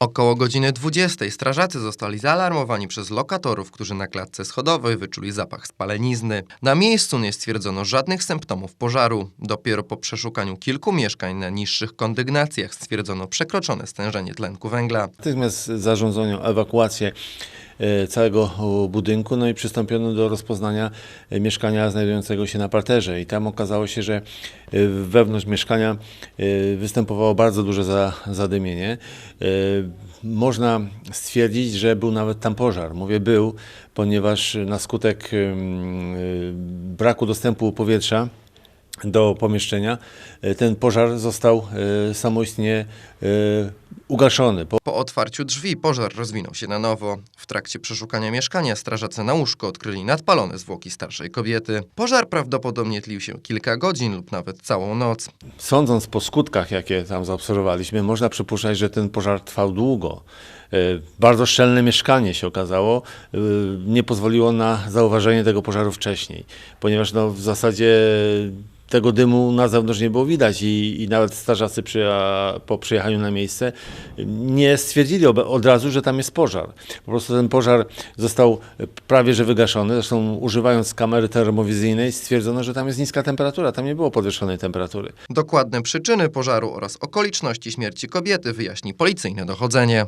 Około godziny 20 strażacy zostali zaalarmowani przez lokatorów, którzy na klatce schodowej wyczuli zapach spalenizny. Na miejscu nie stwierdzono żadnych symptomów pożaru. Dopiero po przeszukaniu kilku mieszkań na niższych kondygnacjach stwierdzono przekroczone stężenie tlenku węgla. Natychmiast zarządzono ewakuację całego o, budynku, no i przystąpiono do rozpoznania e, mieszkania znajdującego się na parterze. I tam okazało się, że e, wewnątrz mieszkania e, występowało bardzo duże za, zadymienie. E, Można stwierdzić, że był nawet tam pożar. Mówię był, ponieważ na skutek e, braku dostępu powietrza do pomieszczenia e, ten pożar został e, samoistnie e, ugaszony. Po Po otwarciu drzwi pożar rozwinął się na nowo. W trakcie przeszukania mieszkania strażacy na łóżko odkryli nadpalone zwłoki starszej kobiety. Pożar prawdopodobnie tlił się kilka godzin lub nawet całą noc. Sądząc po skutkach, jakie tam zaobserwowaliśmy, można przypuszczać, że ten pożar trwał długo. E, Bardzo szczelne mieszkanie się okazało, e, nie pozwoliło na zauważenie tego pożaru wcześniej, ponieważ no, w zasadzie tego dymu na zewnątrz nie było widać i, i nawet strażacy po przyjechaniu na miejsce nie stwierdzili od razu, że tam jest pożar. Po prostu ten pożar został prawie że wygaszony, zresztą używając kamery termowizyjnej stwierdzono, że tam jest niska temperatura, tam nie było podwyższonej temperatury. Dokładne przyczyny pożaru oraz okoliczności śmierci kobiety wyjaśni policyjne dochodzenie.